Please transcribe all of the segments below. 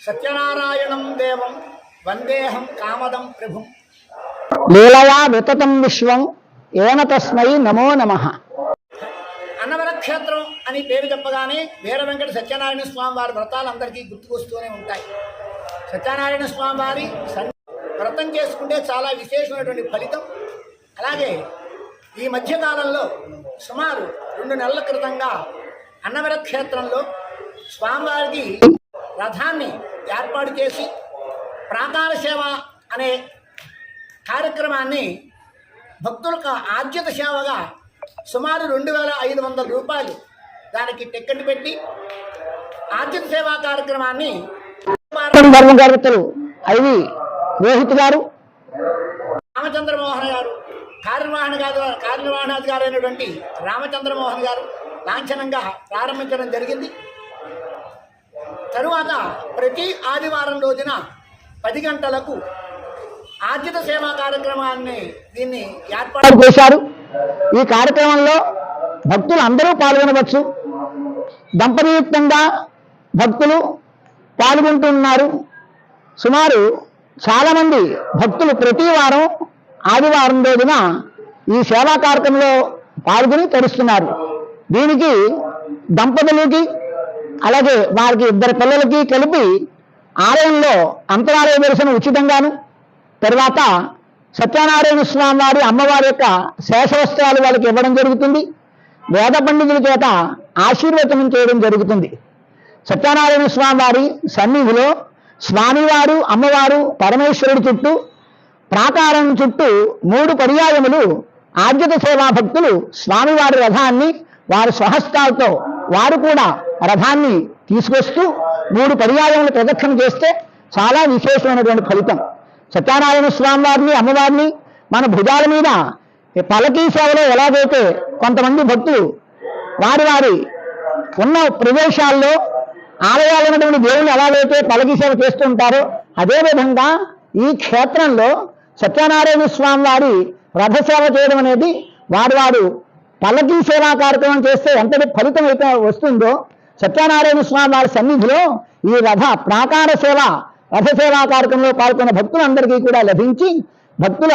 సత్యనారాయణం దేవం వందేహం కామదం ప్రభుం. లీలయా వితతం విశ్వం ఏన తస్మై నమో నమ. అన్నవర క్షేత్రం అని పేరు చెప్పగానే వీర వెంకట సత్యనారాయణ స్వామి వారి వ్రతాలు అందరికీ గుర్తుకొస్తూనే ఉంటాయి. సత్యనారాయణ స్వామి వారి వ్రతం చేసుకుంటే చాలా విశేషమైనటువంటి ఫలితం. అలాగే ఈ మధ్యకాలంలో సుమారు రెండు నెలల క్రితంగా అన్నవర క్షేత్రంలో స్వామివారికి రథాన్ని ఏర్పాటు చేసి ప్రాకార సేవ అనే కార్యక్రమాన్ని భక్తులకు ఆద్యత సేవగా సుమారు రెండు వేల ఐదు వందల రూపాయలు దానికి టికెట్ పెట్టి ఆద్యత సేవా కార్యక్రమాన్ని రోహిత్ గారు రామచంద్రమోహన్ గారు కార్యనిర్వహణ గారు కార్యనిర్వహణాధికారి అయినటువంటి రామచంద్రమోహన్ గారు లాంఛనంగా ప్రారంభించడం జరిగింది. తరువాత ప్రతి ఆదివారం రోజున పది గంటలకు ఆర్థిక సేవా కార్యక్రమాన్ని దీన్ని ఏర్పాటు ఏర్పాటు చేశారు. ఈ కార్యక్రమంలో భక్తులు అందరూ పాల్గొనవచ్చు. దంపతియుక్తంగా భక్తులు పాల్గొంటున్నారు. సుమారు చాలామంది భక్తులు ప్రతి వారం ఆదివారం రోజున ఈ సేవా కార్యక్రమంలో పాల్గొని తరుస్తున్నారు దీనికి దంపతులకి అలాగే వారికి ఇద్దరు పిల్లలకి కలిపి ఆలయంలో అంతరాలయ దర్శనం ఉచితంగాను తర్వాత సత్యనారాయణ స్వామి వారి అమ్మవారి యొక్క శేషవస్త్రాలు వాళ్ళకి ఇవ్వడం జరుగుతుంది. వేద పండితుల చేత ఆశీర్వచనం చేయడం జరుగుతుంది. సత్యనారాయణ స్వామి వారి సన్నిధిలో స్వామివారు అమ్మవారు పరమేశ్వరుడి చుట్టూ ప్రాకారం చుట్టూ మూడు పర్యాయములు ఆద్యత సేవా భక్తులు స్వామివారి రథాన్ని వారి స్వహస్తాలతో వారు కూడా రథాన్ని తీసుకొస్తూ మూడు పర్యాయములు ప్రదక్షిణ చేస్తే చాలా విశేషమైనటువంటి ఫలితం. సత్యనారాయణ స్వామి వారిని అమ్మవారిని మన భుజాల మీద పలకీ సేవలో ఎలాగైతే కొంతమంది భక్తులు వారి వారి ఉన్న ప్రదేశాల్లో ఆలయాలు ఉన్నటువంటి దేవుళ్ళు ఎలాగైతే పలకీ సేవ చేస్తూ ఉంటారో అదేవిధంగా ఈ క్షేత్రంలో సత్యనారాయణ స్వామి వారి రథసేవ చేయడం అనేది వారు వారు పల్లకీ సేవా కార్యక్రమం చేస్తే ఎంతటి ఫలితం అయితే వస్తుందో సత్యనారాయణ స్వామి వారి సన్నిధిలో ఈ రథ ప్రాకార సేవ రథ సేవా కార్యక్రమంలో పాల్గొన్న భక్తులందరికీ కూడా లభించి భక్తుల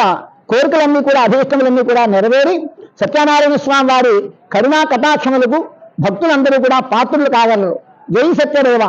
కోరికలన్నీ కూడా అభిష్టములన్నీ కూడా నెరవేరి సత్యనారాయణ స్వామి వారి కరుణా కటాక్షములకు భక్తులందరూ కూడా పాత్రులు కాగలరు. జై సత్యదేవ.